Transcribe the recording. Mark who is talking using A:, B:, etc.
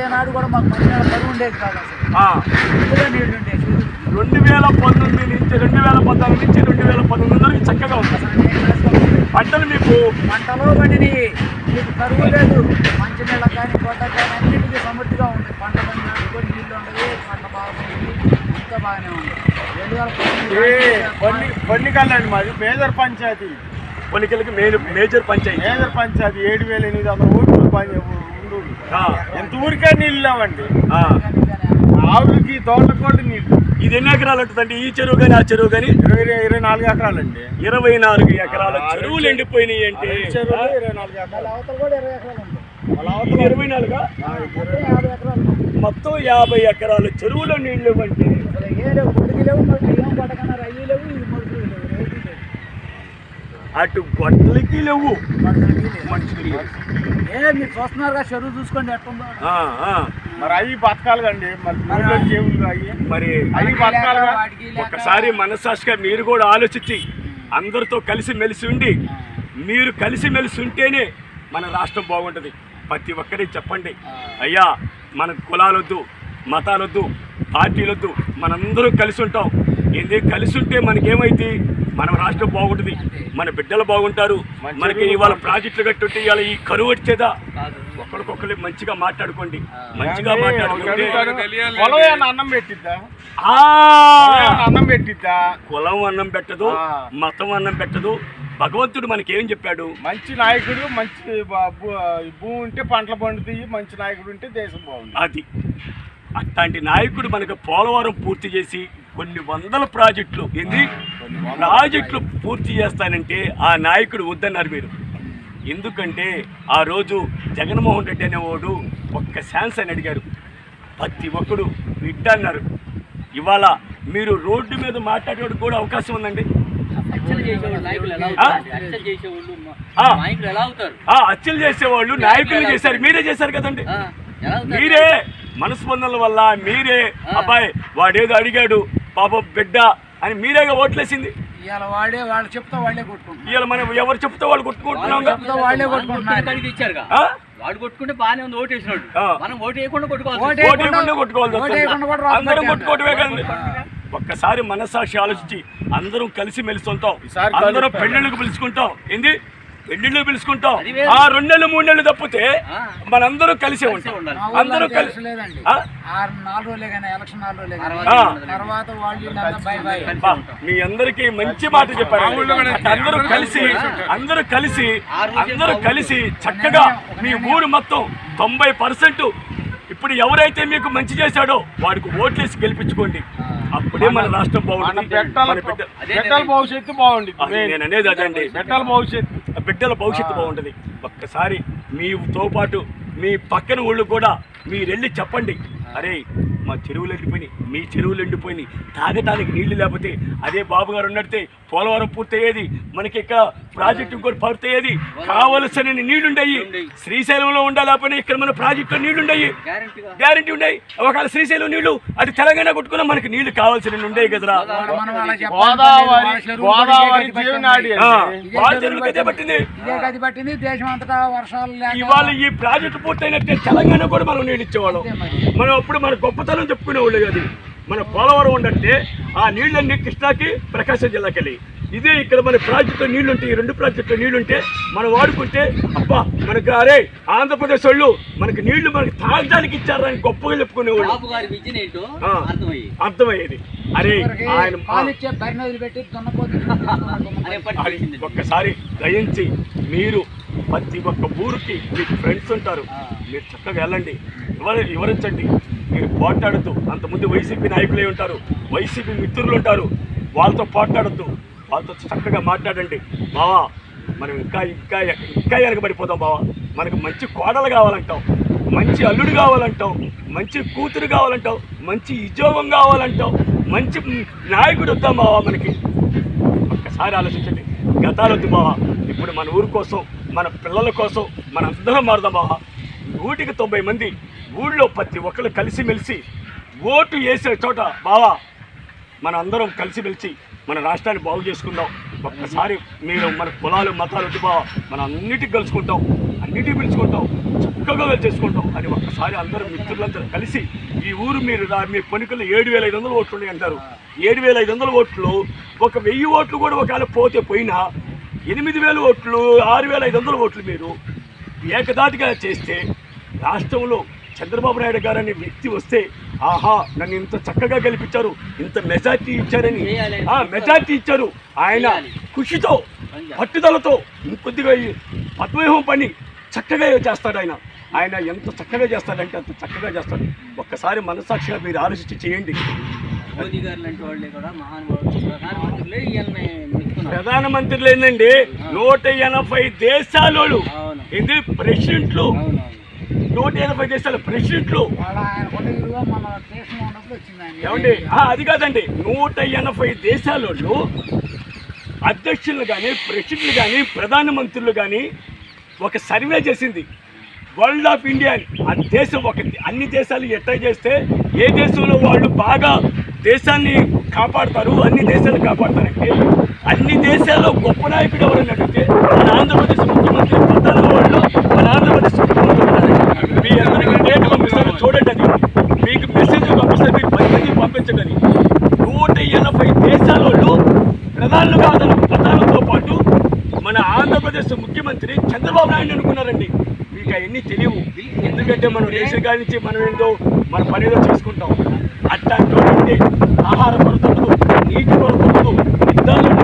A: ఏనాడు కూడా మాకు మంచినీళ్ళ కరువు ఉండేది కాదు అసలు. నీళ్ళు ఉండేది
B: రెండు వేల పంతొమ్మిది నుంచి రెండు వేల పద్నాలుగు నుంచి రెండు వేల పంతొమ్మిది వరకు చక్కగా
A: వేసుకోలేదు.
B: పంటలు మీకు
A: పంటలో పండిని. మీకు కరువు లేదు. మంచినీళ్ళ కానీ గొడ్డ కానీ అన్నిటికీ సమృద్ధిగా ఉంది. పంట పండినట్టు కూడా నీళ్ళు ఉండదు పంట బాగుంది అంతా బాగానే ఉంది. రెండు వేల
C: కొన్ని కొన్ని కళ్ళండి మాది. Major panchayat.
B: Main major panchayat.
C: Major panchayat. ఏడు వేల ఎనిమిది వందల ఊరికి పని ఎంత ఊరికే నీళ్ళు లేవండి?
B: ఆ.
C: ఆవులకి తోటలకు కూడా నీళ్ళు.
B: ఇది ఎన్ని ఎకరాలు ఉంటుందండి? ఈ చెరువు కానీ ఆ చెరువు కానీ?
C: ఇరవై ఇరవై నాలుగు ఎకరాలండి.
B: ఇరవై నాలుగు ఎకరాల. చెరువులు ఎండిపోయినాయి అంటే?
C: చెరువులు ఇరవై నాలుగు ఎకరాలు.
A: ఎకరాలు మొత్తం యాభై ఎకరాలు ఉంది.
B: మొత్తం యాభై ఎకరాల. చెరువులో నీళ్ళు ఇవ్వండి
A: అసలు ఏ లేవు గుడికి లేవు మరి ఏం పట్టకన్నా రయ్యి లేవు ఇది ముడుకులు లేవు రేటు లేవు
B: అటు గొడ్లకి లేవు.
A: మనుషులకి. ఏ మీరు చూస్తున్నారుగా చెరువు చూసుకోండి ఎట్టుందో.
C: మరి అవి బతకాలి కండి మరి అవి
A: లేక-
B: ఒక్కసారి మనసాక్షిగా మీరు కూడా ఆలోచించి అందరితో కలిసి మెలిసి ఉండి మీరు కలిసి మెలిసి ఉంటేనే మన రాష్ట్రం బాగుంటుంది. ప్రతి ఒక్కరికి చెప్పండి. అయ్యా మన కులాలొద్దు మతాలొద్దు పార్టీలొద్దు మనందరూ కలిసి ఉంటాం. ఏంది? కలిసి ఉంటే మనకేమైంది? మన రాష్ట్రం బాగుంటుంది. మన బిడ్డలు బాగుంటారు. మనకి ఇవాళ ప్రాజెక్టులు కట్టుంటే ఇవాళ ఈ కరువు వచ్చేదా? ఒకరికొకరు మంచిగా మాట్లాడుకోండి. మంచిగా
C: ఏమన్నా అన్నం పెట్టిద్దా? అన్నం పెట్టిద్దా?
B: కులం అన్నం పెట్టదు. మతం అన్నం పెట్టదు. భగవంతుడు మనకి ఏం చెప్పాడు?
C: మంచి నాయకుడు మంచి భూమి ఉంటే పంటలు పండుతాయి మంచి నాయకుడు ఉంటే దేశం బాగుంది.
B: అది. అట్లాంటి నాయకుడు మనకు పోలవరం పూర్తి చేసి కొన్ని వందల ప్రాజెక్టులు ఏంది? ప్రాజెక్టులు పూర్తి చేస్తానంటే ఆ నాయకుడు వద్దన్నారు మీరు. ఎందుకంటే ఆ రోజు జగన్మోహన్ రెడ్డి అనేవాడు ఒక్క ఛాన్స్ అని అడిగారు. ప్రతి ఒక్కడు బిడ్డ అన్నారు. ఇవాళ మీరు రోడ్డు మీద మాట్లాడేవాడు కూడా అవకాశం ఉందండి.
D: హత్యలు చేసేవాళ్ళు నాయకులు
B: చేశారు. మీరే చేశారు కదండి. మీరే మనస్పందనల వల్ల మీరే అబ్బాయి వాడేదో అడిగాడు. పాప బిడ్డ అని మీరేగా ఓట్లేసింది?
A: ఇవాళ వాడే వాళ్ళు చెప్తా వాళ్ళే కొట్టుకుంటున్నారు.
B: ఇవాళ మనం ఎవరు చెప్తే వాళ్ళు కొట్టుకుంటున్నాం
A: వాళ్ళే కొట్టుకుంటున్నారు.
D: వాడు కొట్టుకుంటే బాగానే ఉంది ఓటు వేసినాడు
B: ఆ.
D: మనం ఓటు వేయకుండా
A: ఓటు
D: కొట్టుకోవాలి
A: ఓటు వేయకుండా.
B: అందరం. కొట్టుకోవటమే కదండి. ఒక్కసారి మనసాక్షి ఆలోచించి అందరం కలిసి మెలిసి ఉంటాం.
C: ఈసారి
B: అందరం. పెళ్ళిళ్ళకి పిలుచుకుంటాం. ఏంది? పెళ్ళిళ్ళు పిలుచుకుంటాం. ఆ రెండు నెలలు మూడు నెలలు తప్పితే. మనందరం కలిసే ఉంటాం. అందరూ కలిసి మీ అందరికి మంచి మాట చెప్పారు. అందరూ కలిసి అందరూ కలిసి అందరూ కలిసి చక్కగా మీ ఊరు మొత్తం తొంభై పర్సెంట్. ఇప్పుడు ఎవరైతే మీకు మంచి చేశాడో వాడికి ఓట్లేసి గెలిపించుకోండి. అప్పుడే మన రాష్ట్రం బాగుంటుంది.
C: భవిష్యత్తు బాగుంది
B: నేను అనేది అదండి.
C: భవిష్యత్తు.
B: బిడ్డల భవిష్యత్తు బాగుంటుంది. ఒక్కసారి మీతో పాటు మీ పక్కన ఊళ్ళు కూడా మీరు వెళ్ళి చెప్పండి. అరే మా చెరువులు ఎండిపోయినాయి. మీ చెరువులు ఎండిపోయినాయి. తాగటానికి నీళ్ళు లేకపోతే అదే బాబు గారు ఉన్నట్టే పోలవరం పూర్తయ్యేది. మనకి ఇక్కడ ప్రాజెక్టు ఇంకోటి పూర్తయ్యేది. కావలసిన నీళ్ళుండయి. శ్రీశైలంలో ఉండాలేకపోయినా ఇక్కడ మన ప్రాజెక్టులో
D: నీళ్ళుండయి.
B: గ్యారంటీ ఉండయి ఒకవేళ శ్రీశైలం నీళ్ళు అటు తెలంగాణ కొట్టుకున్నా మనకి నీళ్ళు కావాల్సిన ఉండయి కదరా.
A: వాళ్ళ
B: వాళ్ళ అదే ఇవాళ ఈ ప్రాజెక్టు పూర్తయినట్టే తెలంగాణ కూడా మనం నీళ్ళు ఇచ్చేవాళ్ళం. మనం అప్పుడు మన గొప్పతనం చెప్పుకునేవాళ్ళు కాదు మన పోలవరం ఉండంటే ఆ నీళ్ళన్నీ కృష్ణాకి ప్రకాశం జిల్లాకి వెళ్ళి ఇదే ఇక్కడ మన ప్రాజెక్టులో నీళ్ళుంటే ఈ రెండు ప్రాజెక్టులో నీళ్ళుంటే మనం వాడుకుంటే అబ్బా మనకి అరే ఆంధ్రప్రదేశ్ వాళ్ళు మనకి నీళ్ళు మనకి తాగడానికి ఇచ్చారని గొప్పగా చెప్పుకునేవాళ్ళు. అర్థమయ్యేది. అరే ఆయన ఒక్కసారి దయించి మీరు ప్రతి ఒక్క ఊరికి మీకు ఫ్రెండ్స్ ఉంటారు. మీరు చక్కగా వెళ్ళండి. వివర వివరించండి. మీరు పోట్లాడద్దు అంతకుముందు వైసీపీ నాయకులే ఉంటారు. వైసీపీ మిత్రులు ఉంటారు. వాళ్ళతో పోట్లాడద్దు. వాళ్ళతో చక్కగా మాట్లాడండి. బావా మనం ఇంకా ఇంకా ఇంకా వెనకబడిపోతాం బావా. మనకు మంచి కోడలు కావాలంటాం మంచి అల్లుడు కావాలంటాం మంచి కూతురు కావాలంటాం మంచి ఉద్యోగం కావాలంటాం మంచి నాయకుడు వద్దాం బావా మనకి. ఒక్కసారి ఆలోచించండి. గతాలు వద్దు బావా. ఇప్పుడు మన ఊరు కోసం మన పిల్లల కోసం మన అందరం మారుదాం బావా. నూటికి తొంభై మంది ఊళ్ళో ప్రతి ఒక్కరు కలిసిమెలిసి ఓటు వేసే చోట బావా మన అందరం కలిసిమెలిసి మన రాష్ట్రాన్ని బాగు చేసుకుందాం. ఒక్కసారి మీరు మన కులాలు మతాలు వద్దు బావా మనం అన్నిటికి కలుసుకుంటాం. అన్నిటికీ పిలుచుకుంటాం. చక్కగా చేసుకుంటాం అని ఒక్కసారి అందరూ మిత్రులందరూ కలిసి ఈ ఊరు మీరు మీ పనుకల్లో ఏడు వేల ఐదు వందల ఓట్లు ఉన్నాయి అంటారు. ఏడు వేల ఐదు వందల ఓట్లు ఒక వెయ్యి ఓట్లు కూడా ఒకవేళ పోతే పోయినా ఎనిమిది వేల ఓట్లు ఆరు వేల ఐదు వందల ఓట్లు మీరు ఏకదాటిగా చేస్తే రాష్ట్రంలో చంద్రబాబు నాయుడు గారు అనే వ్యక్తి వస్తే ఆహా నన్ను ఇంత చక్కగా గెలిపించారు ఇంత మెజార్టీ ఇచ్చారని. ఆ మెజార్టీ ఇచ్చారు. ఆయన. కృషితో. పట్టుదలతో ఇంకొద్దిగా పద్మవ్యూహం పని చక్కగా చేస్తాడు ఆయన. ఆయన ఎంత చక్కగా చేస్తాడంటే అంత చక్కగా చేస్తాడు. ఒక్కసారి మనసాక్షిగా మీరు ఆలోచించి చేయండి.
D: మోదీ గారు లాంటి వాళ్ళే కూడా మహానుభావులు
B: నూట ఎనభై దేశాలు ఇది ప్రెసిడెంట్లు. నూట ఎనభై దేశాల ప్రెసిడెంట్లు ఏమండి? ఆ, అది కాదండి. నూట ఎనభై దేశాలలో అధ్యక్షులు కానీ ప్రెసిడెంట్లు కానీ ప్రధానమంత్రులు కానీ ఒక సర్వే చేసింది. వరల్డ్ ఆఫ్ ఇండియా అని. ఆ దేశం ఒక అన్ని దేశాలు ఎట్లా చేస్తే ఏ దేశంలో వాళ్ళు బాగా దేశాన్ని కాపాడతారు అన్ని దేశాలు కాపాడతారంటే అన్ని దేశాల్లో గొప్ప నాయకుడు ఎవరైనా అడిగితే మన ఆంధ్రప్రదేశ్ ముఖ్యమంత్రి ప్రధాన వాళ్ళు మన ఆంధ్రప్రదేశ్ ముఖ్యమంత్రి ఉన్నారు. మీ అందరికీ డేట్ పంపిస్తారు చూడండి అది మీకు మెసేజ్ పంపిస్తారు మీకు పది మంది పంపించండి అది. నూట ఎనభై దేశాల వాళ్ళు ప్రధానులు కాదని ప్రధానులతో పాటు మన ఆంధ్రప్రదేశ్ ముఖ్యమంత్రి చంద్రబాబు నాయుడు అనుకున్నారండి. మీకు అవన్నీ తెలియవు. ఎందుకంటే మనం దేశం కాడి నుంచి మనం ఏంటో మన పనిలో చేసుకుంటాం. అట్లాంటి ఆహార కొరత నీటి కొరత యుద్ధాలు